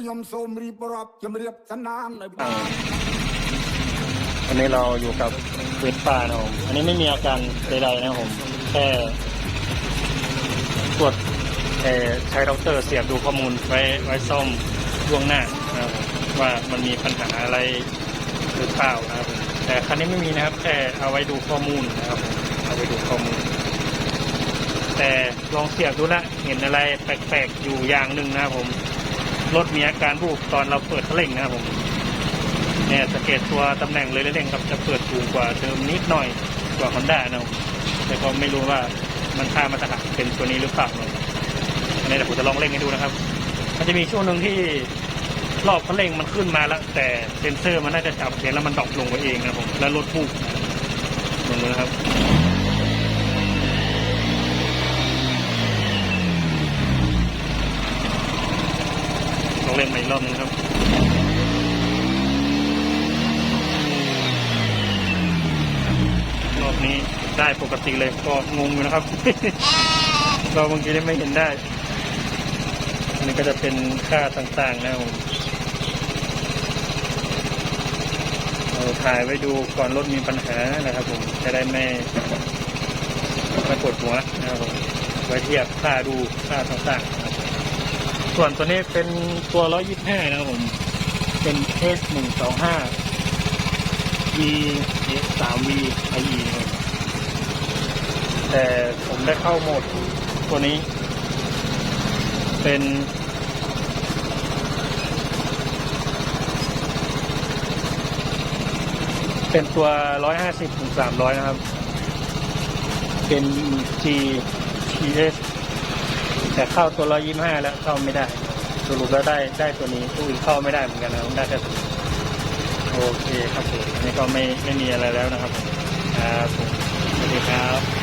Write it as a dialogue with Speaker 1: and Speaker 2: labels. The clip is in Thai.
Speaker 1: ខ្ញុំសូមរៀបរាប់ជំរាបសនាមនៅ
Speaker 2: อ่าวันนี้เราอยู่กับเวทป้านะครับผมอันนี้ไม่มีอาการใดๆนะครับผม แค่ตรวจเอ่อใช้ด็อกเตอร์เสียบดูข้อมูลไว้ไว้ซ่อมล่วงหน้านะครับผมว่ามันมีปัญหาอะไรหรือเปล่านะครับผมแต่คันนี้ไม่มีนะครับ แค่เอาไว้ดูข้อมูลนะครับผมเอาไว้ดูข้อมูล แต่ลองเสียบดูละเห็นอะไรแปลกๆอยู่อย่างหนึ่งนะครับผม รถมีอาการบูบตอนเราเปิดคันเร่งนะครับผมเนี่ยสังเกตตัวตำแหน่งเลยเร่งครับจะเปิดสูงกว่าเดิมนิดหน่อยกว่าฮอนด้านะผมแต่ก็ไม่รู้ว่ามันค่ามาตรฐานเป็นตัวนี้หรือเปล่าเนอะอันนี้เดี๋ยวผมจะลองเร่งให้ดูนะครับ มันจะมีช่วงหนึ่งที่รอบคันเร่งมันขึ้นมาแล้ว แต่เซ็นเซอร์มันน่าจะจับเห็นแล้วมันดรอปลงไปเองนะครับผมแล้วรถบูบลงเลยครับ ลองเล่นใหม่อีกรอบหนึงครับรอบนี้ได้ปกติเลยก็งงอยู่นะครับ เราบางทีได้ไม่เห็นได้อันนี้ก็จะเป็นค่าต่างๆนะครับผมเราถ่ายไว้ดูก่อนรถมีปัญหานะครับผมจะได้ไม่ไม่ปวดหัวนะครับผมไว้เทียบค่าดูค่าต่างๆนะครับ ส่วนตัวนี้เป็นตัว 125 นะครับผม เป็น S 1 2 5 V S 3 V IE นะครับแต่ผมได้เข้าโหมดตัวนี้ เป็น เป็นตัว 150ถึง300 นะครับ เป็น G PS แต่เข้าตัว125แล้วเข้าไม่ได้ สรุปแล้วได้ได้ตัวนี้ตัวอื่นเข้าไม่ได้เหมือนกันนะได้แค่ตัวโอเคครับผมนี่ก็ไม่ไม่มีอะไรแล้วนะครับครับผมสวัสดีครับ